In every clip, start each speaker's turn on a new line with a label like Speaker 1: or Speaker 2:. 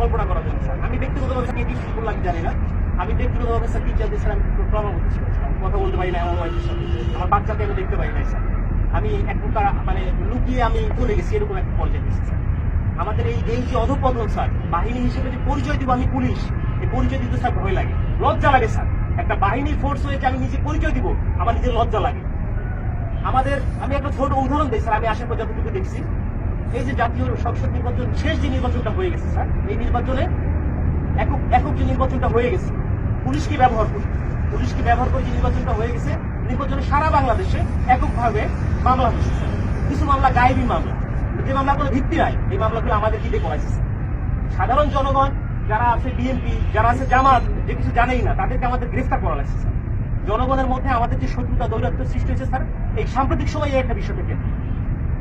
Speaker 1: কল্পনা করার জন্য স্যার, আমি ব্যক্তিগতভাবে স্যার এটি কি করলাম জানি না। আমি ব্যক্তিগতভাবে স্যার টিচারদের স্যার আমি প্রমাণ করতে কথা বলতে পারি না আমার ওয়াইফের সাথে আমার বাচ্চাকে আমি দেখতে পারি না, স্যার। আমি এক প্রকার মানে লুকিয়ে আমি চলে গেছি, এরকম একটা পর্যায়ে গেছি, স্যার। আমাদের এই এই যে অধপতন, স্যার, বাহিনী হিসেবে যে পরিচয় দিব আমি পুলিশ, এই পরিচয় দিতে স্যার ভয় লাগে। লজ্জা লাগে, স্যার। একটা বাহিনীর ফোর্স হয়ে যে আমি নিজে পরিচয় দিব, আমার নিজের লজ্জা লাগে। আমাদের, আমি একটা ছোট উদাহরণ দিই, স্যার। আমি আসার পর যতটুকু দেখছি এই যে জাতীয় সংসদ নির্বাচন, শেষ যে নির্বাচনটা হয়ে গেছে, স্যার, এই নির্বাচনে একক একক যে নির্বাচনটা হয়ে গেছে পুলিশকে ব্যবহার করে? পুলিশকে ব্যবহার করে যে নির্বাচনটা হয়ে গেছে? নির্বাচনে সারা বাংলাদেশে এককভাবে মামলা স্যার। কিছু মামলা গায়েবী মামলা। যে মামলা কোনো ভিত্তি নাই, এই মামলাগুলো আমাদের কি দিয়ে করাইছে সাধারণ জনগণ যারা আছে বিএনপি যারা আছে জামাত, যে কিছু জানেই না, তাদেরকে আমাদের গ্রেফতার করা লাগছে, স্যার। জনগণের মধ্যে আমাদের যে শত্রুতা দৈরাত্ম সৃষ্টি হয়েছে, স্যার, এই সাম্প্রতিক সময়ে একটা বিষয়টা কেন্দ্র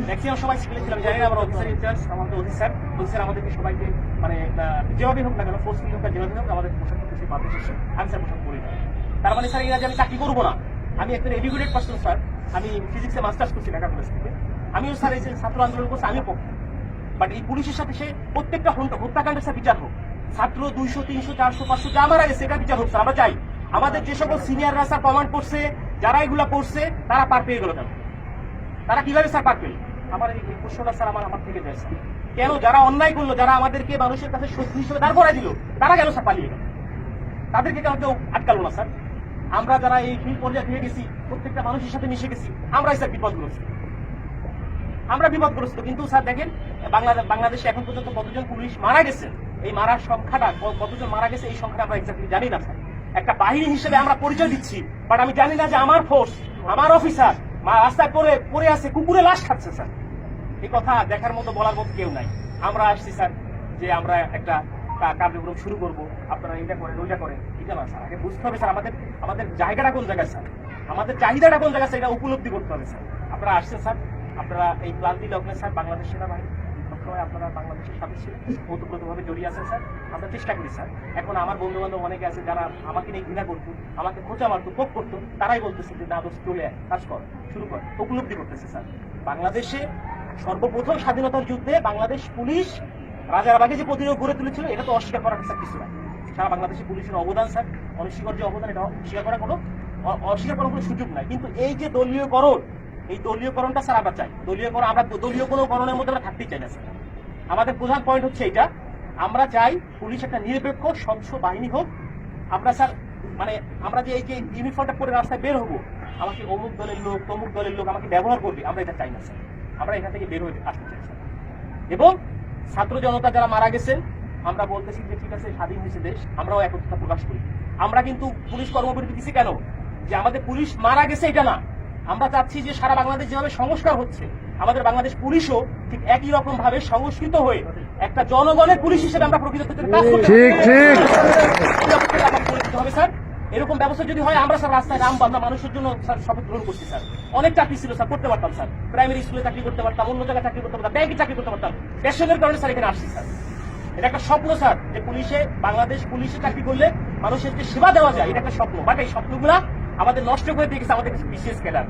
Speaker 1: ম্যাক্সিমাম সবাই ছিলাম, জানি না আমার অফিসার ইনচার্জ আমাদের আমাদেরকে সবাইকে মানে যেভাবে হোক না কেন ফোর্সফুল হোক যেভাবে হোক, আমাদের পোশাক বাধ্য আমি স্যার পোশাক না। তার মানে স্যার আমি চাকরি করব না। আমি একটা এডুকেটেড পার্সন স্যার। আমি ফিজিক্সে মাস্টার্স করছি ঢাকা কলেজ থেকে। আমিও স্যার এই যে ছাত্র আন্দোলন করছি পক্ষে। বাট এই পুলিশের সাথে সে প্রত্যেকটা হত্যা- হত্যাকাণ্ডের স্যার বিচার হোক। ছাত্র দুইশো, তিনশো, চারশো, পাঁচশো, যা মারা গেছে বিচার হোক, স্যার, আমরা চাই। আমাদের যে সকল সিনিয়ররা স্যার কমান্ড করছে, যারা এগুলা করছে, তারা পার পেয়ে গেল কেন? তারা কীভাবে স্যার পার পেল? আমার এই প্রশ্নটা স্যার আমার আমার থেকে যায় কেন যারা অন্যায় করল, যারা আমাদেরকে মানুষের কাছে শত্রু হিসেবে দাঁড় করাই দিল, তারা কেন স্যার পালিয়ে গেল? তাদেরকে কেন কেউ আটকালো না স্যার? আমরা যারা এই ফিল্ড পর্যায়ে ফিরে গেছি, প্রত্যেকটা মানুষের সাথে মিশে গেছি, আমরাই স্যার বিপদগ্রস্ত। আমরা বিপদগ্রস্ত, কিন্তু স্যার দেখেন বাংলাদেশ বাংলাদেশে এখন পর্যন্ত কতজন পুলিশ মারা গেছে? এই মারার সংখ্যাটা কতজন মারা গেছে, এই সংখ্যাটা আমরা এক্স্যাক্টলি জানি না, স্যার। একটা বাহিনী হিসেবে আমরা পরিচয় দিচ্ছি বাট আমি জানি না যে আমার ফোর্স আমার অফিসার রাস্তায় পড়ে পড়ে আছে, কুকুরে লাশ খাচ্ছে, স্যার। এই কথা দেখার মতো বলার মতো কেউ নাই। আমরা আসছি স্যার যে আমরা একটা কার্যক্রম শুরু করব। আপনারা এটা করেন ওইটা করেন। এটা না স্যার? আগে বুঝতে হবে স্যার আমাদের আমাদের জায়গাটা কোন জায়গায় স্যার? আমাদের চাহিদাটা কোন জায়গায় এটা উপলব্ধি করতে হবে স্যার। আপনারা আসছেন স্যার। আপনারা এই ক্লান্তি লগ্নে স্যার বাংলাদেশ সেনাবাহিনী সবসময় আপনারা বাংলাদেশের সাথে ছিলেন ওতপ্রোতভাবে জড়িয়ে আছেন স্যার। আমরা চেষ্টা করি স্যার। এখন আমার বন্ধু বান্ধব অনেকে আছে যারা আমাকে নিয়ে ঘৃণা করতো আমাকে খোঁচা মারতো পোক করতো তারাই বলতেছে যে না দোষ চলে আয়, কাজ কর শুরু কর। উপলব্ধি করতেছে স্যার। বাংলাদেশে সর্বপ্রথম স্বাধীনতার যুদ্ধে বাংলাদেশ পুলিশ রাজারবাগে যে প্রতিরোধ গড়ে তুলেছিল, এটা তো অস্বীকার করার স্যার কিছু না সারা বাংলাদেশে পুলিশের অবদান, স্যার। অনস্বীকার যে অবদান, এটা অস্বীকার করার কোনো অস্বীকার করার কোনো সুযোগ নাই। কিন্তু এই যে দলীয়করণ, এই দলীয়করণটা, স্যার, আমরা চাই। দলীয়করণ আমরা দলীয় কোনো করণের মধ্যে আমরা থাকতেই চাই না, স্যার। আমাদের প্রধান পয়েন্ট হচ্ছে এটা আমরা চাই পুলিশ একটা নিরপেক্ষ, স্বচ্ছ বাহিনী হোক। আমরা, স্যার মানে আমরা যে এই যে ইউনিফর্মটা পরে রাস্তায় বের হব, আমাকে অমুক দলের লোক, তমুক দলের লোক আমাকে ব্যবহার করবে, আমরা এটা চাই না, স্যার। আমরা এখান থেকে বের হয়ে আসতে চাই। এবং ছাত্র জনতা যারা মারা গেছেন আমরা বলতেছি যে ঠিক আছে স্বাধীন হয়েছে দেশ আমরাও একত্রতা প্রকাশ করি। আমরা কিন্তু পুলিশ কর্মবিরতি দিচ্ছি কেন? যে আমাদের পুলিশ মারা গেছে এটা না। আমরা চাচ্ছি যে সারা বাংলাদেশ যেভাবে সংস্কার হচ্ছে আমাদের বাংলাদেশ পুলিশও ঠিক একই রকম ভাবে সংস্কৃত হয়ে একটা জনগণের পুলিশ হিসেবে আমরা প্রকৃত ক্ষেত্রে কাজ করতে। হবে স্যার। এরকম ব্যবস্থা যদি হয়, আমরা স্যার রাস্তায় নাম আমরা মানুষের জন্য স্যার শপথ গ্রহণ করছি, স্যার। অনেক চাকরি ছিল, স্যার, করতে পারতাম, স্যার। প্রাইমারি স্কুলে চাকরি করতে পারতাম, অন্য জায়গায় চাকরি করতে পারতাম, ব্যাংকে চাকরি করতে পারতাম। প্যাশনের কারণে স্যার এখানে আসছি, স্যার। এটা একটা স্বপ্ন, স্যার, যে পুলিশে, বাংলাদেশ পুলিশে চাকরি করলে মানুষের যে সেবা দেওয়া যায়, এটা একটা স্বপ্ন। বাট এই স্বপ্নগুলা আমাদের নষ্ট করে দিয়ে গেছে, আমাদের কিছু বিশেষ ক্যাডার।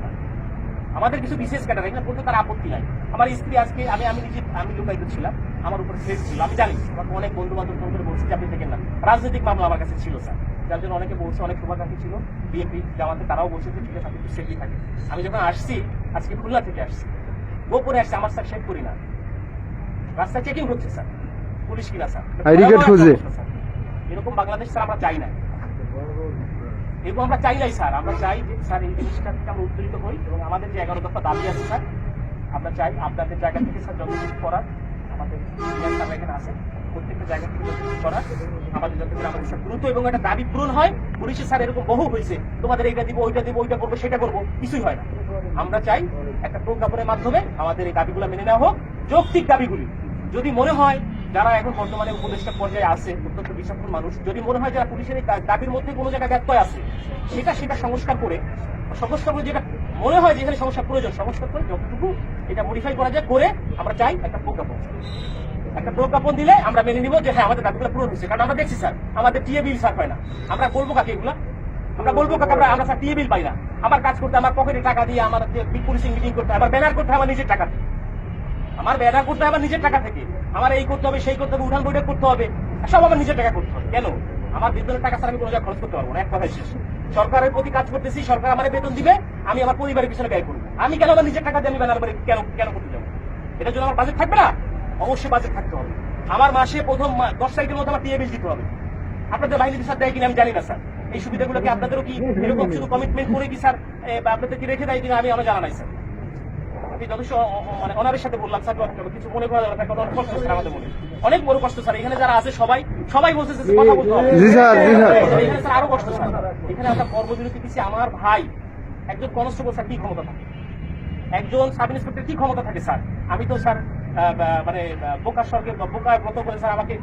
Speaker 1: আমাদের কিছু বিশেষ ক্যাডার এখানে বলতে তার আপত্তি নাই। আমার স্ত্রী আজকে, আমি আমি নিজে, আমি লুকায়িত ছিলাম, আমার উপর ফেস ছিল। আমি জানি, আমাকে অনেক বন্ধু বান্ধব ফোন করে বলছি যে আপনি দেখেন না। রাজনৈতিক মামলা আমার কাছে ছিল, স্যার। যার জন্য অনেকে বলছে অনেক শুভাকাঙ্ক্ষী ছিল বিএনপি জামাতে তারাও বলছে যে ঠিক আছে আপনি একটু সেফলি থাকে আমি যখন আসছি আজকে খুলনা থেকে আসছি গোপনে আসছি আমার স্যার শেখ করি না। রাস্তায় চেকিং হচ্ছে স্যার। পুলিশ কিনা স্যার। এরকম বাংলাদেশ স্যার আমরা চাই না। এবং আমরা চাই নাই স্যার। আমরা চাই যে স্যার এই জিনিসটা থেকে আমরা উত্তেজিত হই এবং আমাদের যে এগারো দফা দাবি আছে স্যার আমরা চাই আপনাদের জায়গা থেকে স্যার যত কিছু করার আমাদের এখানে আছে। প্রত্যেকটা জায়গা যত আমাদের যত করে আমাদের দ্রুত এবং একটা দাবি পূরণ হয়, পুলিশে স্যার এরকম বহু হয়েছে, তোমাদের এইটা দিব, ওইটা দিব, ওইটা করব, সেটা করব, কিছুই হয় না। আমরা চাই একটা প্রজ্ঞাপনের মাধ্যমে আমাদের এই দাবিগুলো মেনে নেওয়া হোক, যৌক্তিক দাবিগুলি। যদি মনে হয় যারা এখন বর্তমানে উপদেষ্টা পর্যায়ে আছে, অত্যন্ত বিচক্ষণ মানুষ, যদি মনে হয় যারা পুলিশের দাবির মধ্যে কোনো জায়গায় ব্যত্যয় আছে, সেটা সেটা সংস্কার করে সংস্কার করে যেটা মনে হয় যেখানে সংস্কার প্রয়োজন, সংস্কার করে যতটুকু এটা মডিফাই করা যায়, করে আমরা চাই একটা প্রজ্ঞাপন। একটা প্রজ্ঞাপন দিলে আমরা মেনে নিব যে হ্যাঁ আমাদের দাবিগুলো পূরণ হচ্ছে কারণ আমরা দেখছি, স্যার, আমাদের টিএ বিল স্যার পায় না। আমরা বলব কাকে এগুলা? আমরা বলব কাকে? আমরা আমরা, স্যার, টিএ বিল পাই না। আমার কাজ করতে, আমার পকেটে টাকা দিয়ে আমার পুলিশিং মিটিং করতে আবার ব্যানার করতে আমার নিজের টাকা দিয়ে। আমার ব্যানার করতে আমার নিজের টাকা থেকে। আমার এই করতে হবে, সেই করতে হবে, উঠান বৈঠক করতে হবে, সব আমার নিজের টাকা করতে হবে। কেন? আমার বেতনের টাকা ছাড়া আমি কোনো জায়গায় খরচ করতে পারব না, এক কথায় শেষ। সরকারের প্রতি কাজ করতেছি, সরকার আমার বেতন দিবে, আমি আমার পরিবারের পিছনে ব্যয় করব। আমি কেন আমার নিজের টাকা দিয়ে আমি ব্যানার করে কেন কেন করতে যাব? এটার জন্য আমার বাজেট থাকবে না? অবশ্যই বাজেট থাকতে হবে। আমার মাসে প্রথম দশ তারিখের মধ্যে আমার টিএ বিল দিতে হবে। আপনাদের বাহিনী স্যার দেয় কিনা আমি জানি না স্যার। এই সুবিধাগুলো কি আপনাদেরও কি এরকম শুধু কমিটমেন্ট করে কি স্যার আপনাদের কি রেখে দেয় কিনা আমি আমার জানা নাই স্যার। আমি যথেষ্ট মানে অনারের সাথে বললাম স্যার কিছু মনে করা যাবে অনেক কষ্ট স্যার আমাদের মনে। অনেক বড় কষ্ট স্যার। এখানে যারা আছে সবাই সবাই বলছে কথা বলতে হবে। এখানে স্যার আরও কষ্ট স্যার। এখানে একটা কর্মবিরতি দিচ্ছি। আমার ভাই একজন কনস্টেবল স্যার কি ক্ষমতা থাকে? একজন সাব ইন্সপেক্টর কি ক্ষমতা থাকে স্যার? আমি তো স্যার মানে বোকা স্বর্গে বা ব্রত করে স্যার আমাকে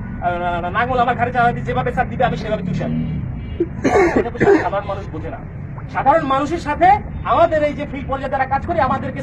Speaker 1: নাঙ্গল আমার ঘাড়ে চালা দিয়ে যেভাবে স্যার দিবে, আমি সেভাবে স্যার সাধারণ মানুষ বোঝে না। সাধারণ মানুষের সাথে আমাদের এই যে ফিল্ড পর্যায়ে যারা কাজ করে, আমাদেরকে